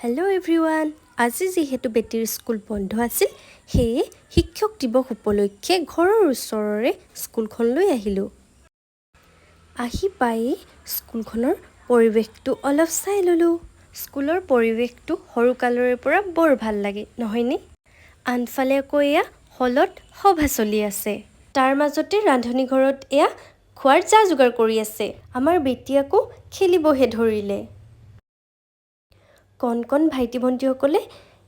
Hello everyone আজি যিহেতু বেটীৰ school বন্ধ আছিল সেয়ে শিক্ষক দিৱস উপলক্ষে ঘৰৰ ওচৰৰে স্কুলখনলৈ আহিলোঁ। আহি পায়েই স্কুলখনৰ পৰিৱেশটো অলপ চাই ল'লোঁ। স্কুলৰ পৰিৱেশটো সৰুকালৰে পৰা বৰ ভাল লাগে নহয়নে? আনফালে আকৌ এয়া হলত সভা চলি আছে। তাৰ মাজতে ৰান্ধনি ঘৰত এয়া খোৱাৰ যা যোগাৰ কৰি আছে। আমাৰ বেটী আকৌ খেলিবহে ধৰিলে। কণ কণ ভাইটি ভণ্টিসকলে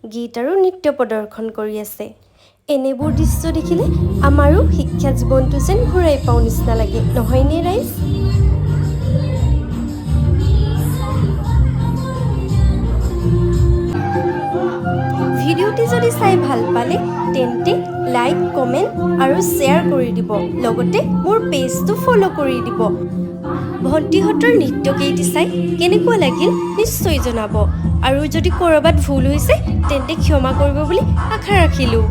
গীত আৰু নৃত্য প্ৰদৰ্শন কৰি আছে। এনেবোৰ দৃশ্য দেখিলে আমাৰো শিক্ষা জীৱনটো যেন ঘূৰাই পাওঁ নিচিনা লাগে নহয়নে ৰাইজ? ভিডিঅ'টি যদি চাই ভালো পালে তেন্তে লাইক, কমেণ্ট আৰু শ্বেয়াৰ কৰি দিব। লগতে মোৰ পেজটো ফ'ল' কৰি দিব। ভণ্টিহঁতৰ নৃত্যকেইটি চাই কেনেকুৱা লাগিল নিশ্চয় জনাব। আৰু যদি ক'ৰবাত ভুল হৈছে তেন্তে ক্ষমা কৰিব বুলি আশা ৰাখিলোঁ।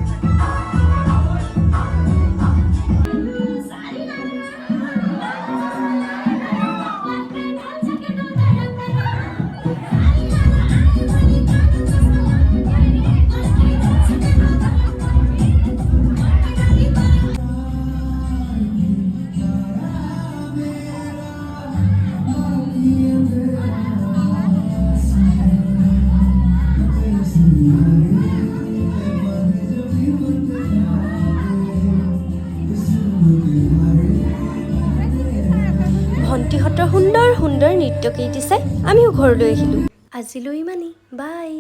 ভণ্টিহঁতৰ সুন্দৰ সুন্দৰ নৃত্যকেইটি চাই আমিও ঘৰলৈ আহিলোঁ। আজিলৈ ইমানেই বাই।